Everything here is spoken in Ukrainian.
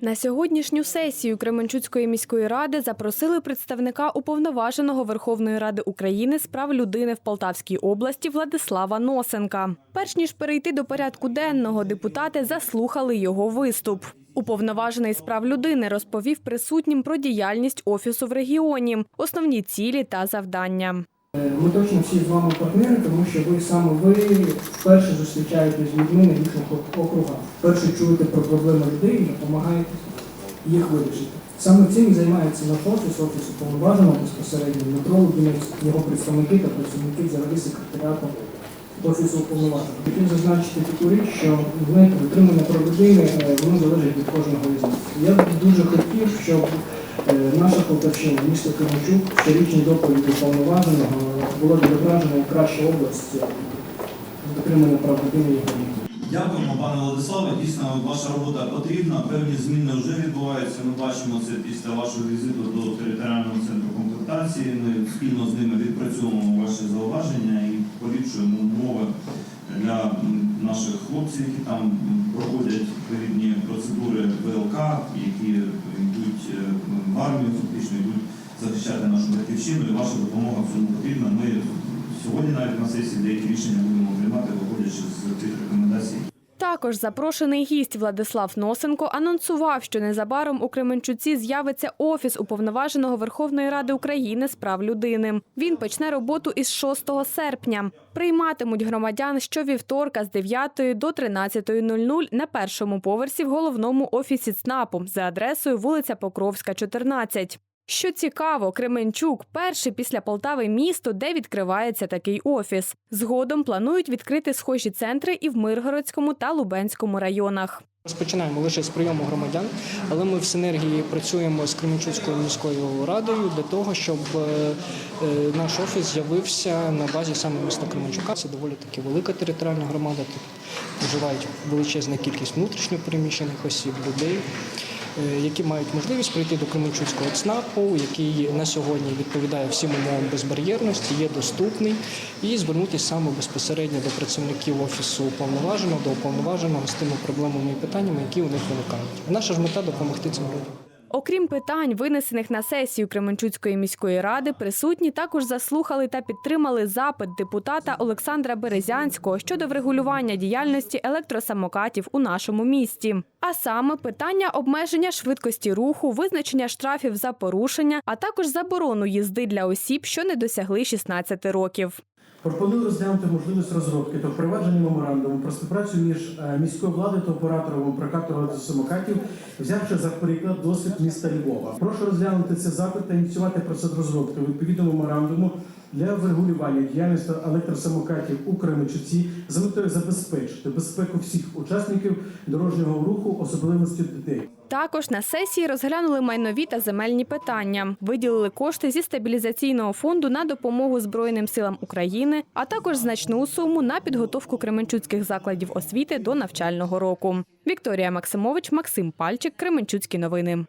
На сьогоднішню сесію Кременчуцької міської ради запросили представника уповноваженого Верховної Ради України з прав людини в Полтавській області Владислава Носенка. Перш ніж перейти до порядку денного, депутати заслухали його виступ. Уповноважений з прав людини розповів присутнім про діяльність офісу в регіоні, основні цілі та завдання. Е, Ми точно всі з вами партнери, тому що ви саме ви вперше зустрічаєтесь з людьми на їхніх округах. Вперше чуєте про проблеми людей і допомагаєте їх вирішити. Саме цим займається наш офіс, офіс уповноваженого безпосередньо Дмитро Лубінець, його представники та працівники взагалі секретаріату офісу уповноваженого. Хотів зазначити таку річ, що знаєте, дотримання прав людини е, воно залежить від кожного із нас. Я дуже хотів, щоб наша Полтавщина, місто Кременчук, щорічні доповіді уповноваженого було відображено як краща область е, дотримання прав людини і громадян. Дякуємо, пане Владиславе. Дійсно, ваша робота потрібна. Певні зміни вже відбуваються. Ми бачимо це після вашого візиту до територіального центру комплектації. Ми спільно з ними відпрацьовуємо ваші зауваження і поліпшуємо умови для наших хлопців, які там проходять відповідні процедури фактично йдуть захищати нашу батьківщину. І ваша допомога в цьому потрібна. Ми сьогодні навіть на сесії деякі рішення будемо приймати, виходячи з цих рекомендацій. Також запрошений гість Владислав Носенко анонсував, що незабаром у Кременчуці з'явиться офіс уповноваженого Верховної Ради України з прав людини. Він почне роботу із 6 серпня. Прийматимуть громадян щовівторка з 9 до 13.00 на першому поверсі в головному офісі ЦНАПу за адресою вулиця Покровська, 14. Що цікаво, Кременчук перший після Полтави місто, де відкривається такий офіс. Згодом планують відкрити схожі центри і в Миргородському та Лубенському районах. Розпочинаємо лише з прийому громадян, але ми в синергії працюємо з Кременчуцькою міською радою для того, щоб е, е, наш офіс з'явився на базі саме міста Кременчука. Це доволі таки велика територіальна громада. Тут проживають величезна кількість внутрішньо переміщених осіб, людей, які мають можливість прийти до Кременчуцького ЦНАПу, який на сьогодні відповідає всім умовам безбар'єрності, є доступний, і звернутися саме безпосередньо до працівників офісу уповноваженого, до уповноваженого з тими проблемами і питаннями, які у них виникають. Наша ж мета допомогти цим людям. Окрім питань, винесених на сесію Кременчуцької міської ради, присутні також заслухали та підтримали запит депутата Олександра Березянського щодо врегулювання діяльності електросамокатів у нашому місті. А саме питання обмеження швидкості руху, визначення штрафів за порушення, а також заборону їзди для осіб, що не досягли 16 років. Пропоную розглянути можливість розробки та впровадження меморандуму про співпрацю між е, міською владою та оператором прокату самокатів, взявши за приклад досвід міста Львова. Прошу розглянути цей запит та ініціювати процес розробки відповідного меморандуму для врегулювання діяльності електросамокатів у Кременчуці за метою забезпечити безпеку всіх учасників дорожнього руху, особливості дітей. Також на сесії розглянули майнові та земельні питання, виділили кошти зі стабілізаційного фонду на допомогу Збройним силам України, а також значну суму на підготовку кременчуцьких закладів освіти до навчального року. Вікторія Максимович, Максим Пальчик, Кременчуцькі новини.